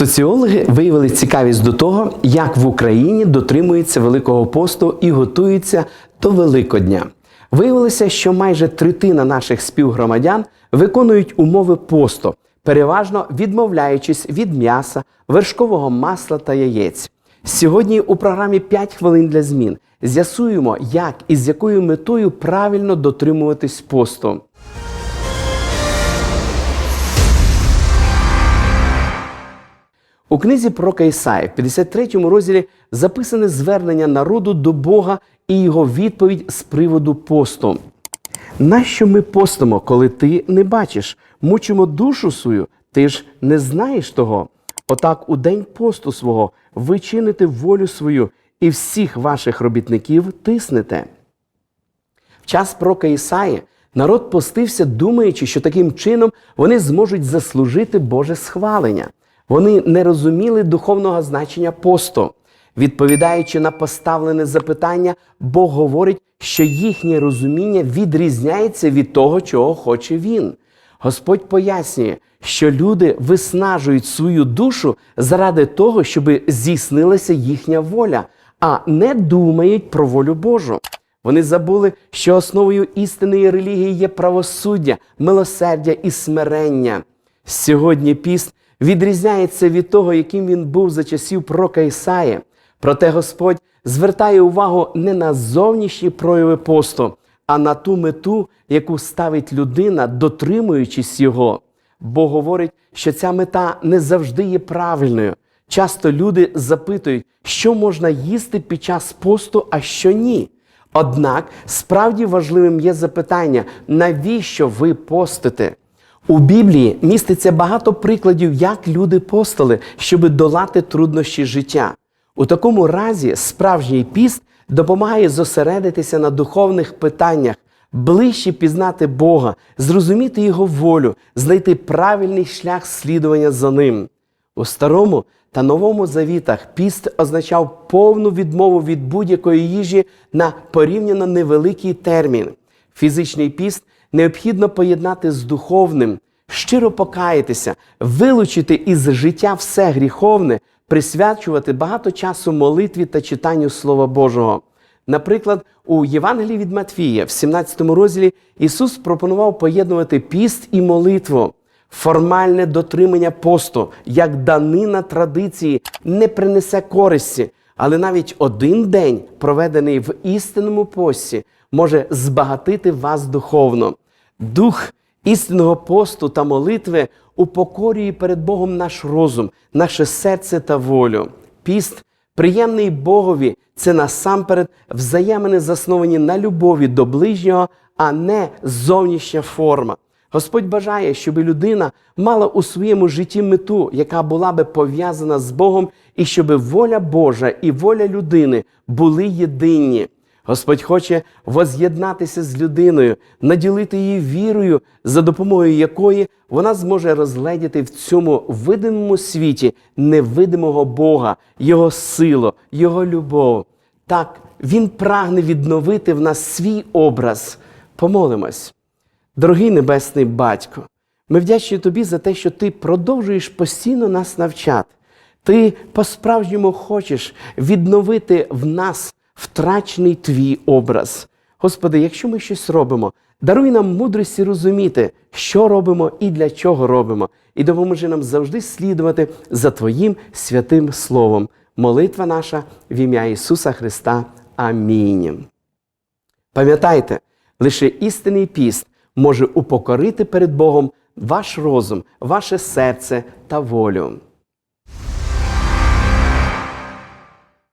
Соціологи виявили цікавість до того, як в Україні дотримуються Великого посту і готуються до Великодня. Виявилося, що майже третина наших співгромадян виконують умови посту, переважно відмовляючись від м'яса, вершкового масла та яєць. Сьогодні у програмі «5 хвилин для змін з'ясуємо, як і з якою метою правильно дотримуватись посту. У книзі про Ісаї в 53 розділі записане звернення народу до Бога і його відповідь з приводу посту. Нащо ми постимо, коли ти не бачиш? Мучимо душу свою, ти ж не знаєш того. Отак у день посту свого ви чините волю свою і всіх ваших робітників тиснете. В час пророка Ісаї народ постився, думаючи, що таким чином вони зможуть заслужити Боже схвалення. Вони не розуміли духовного значення посту. Відповідаючи на поставлене запитання, Бог говорить, що їхнє розуміння відрізняється від того, чого хоче він. Господь пояснює, що люди виснажують свою душу заради того, щоб здійснилася їхня воля, а не думають про волю Божу. Вони забули, що основою істинної релігії є правосуддя, милосердя і смирення. Сьогодні піст відрізняється від того, яким він був за часів пророка Ісаї. Проте Господь звертає увагу не на зовнішні прояви посту, а на ту мету, яку ставить людина, дотримуючись його. Бог говорить, що ця мета не завжди є правильною. Часто люди запитують, що можна їсти під час посту, а що ні. Однак справді важливим є запитання, навіщо ви постите? У Біблії міститься багато прикладів, як люди постили, щоб долати труднощі життя. У такому разі справжній піст допомагає зосередитися на духовних питаннях, ближче пізнати Бога, зрозуміти Його волю, знайти правильний шлях слідування за ним. У старому та новому завітах піст означав повну відмову від будь-якої їжі на порівняно невеликий термін. Фізичний піст необхідно поєднати з духовним, щиро покаятися, вилучити із життя все гріховне, присвячувати багато часу молитві та читанню Слова Божого. Наприклад, у Євангелії від Матфія, в 17 розділі, Ісус пропонував поєднувати піст і молитву. Формальне дотримання посту, як данина традиції, не принесе користі, але навіть один день, проведений в істинному пості, може збагатити вас духовно. Дух істинного посту та молитви упокорює перед Богом наш розум, наше серце та волю. Піст, приємний Богові, це насамперед взаємини, засновані на любові до ближнього, а не зовнішня форма. Господь бажає, щоб людина мала у своєму житті мету, яка була би пов'язана з Богом, і щоб воля Божа і воля людини були єдині. Господь хоче воз'єднатися з людиною, наділити її вірою, за допомогою якої вона зможе розгледіти в цьому видимому світі невидимого Бога, Його силу, Його любов. Так, Він прагне відновити в нас свій образ. Помолимось. Дорогий Небесний Батько, ми вдячні Тобі за те, що Ти продовжуєш постійно нас навчати. Ти по-справжньому хочеш відновити в нас втрачений твій образ. Господи, якщо ми щось робимо, даруй нам мудрості розуміти, що робимо і для чого робимо, і допоможи нам завжди слідувати за Твоїм святим Словом. Молитва наша в ім'я Ісуса Христа. Амінь. Пам'ятайте, лише істинний піст може упокорити перед Богом ваш розум, ваше серце та волю.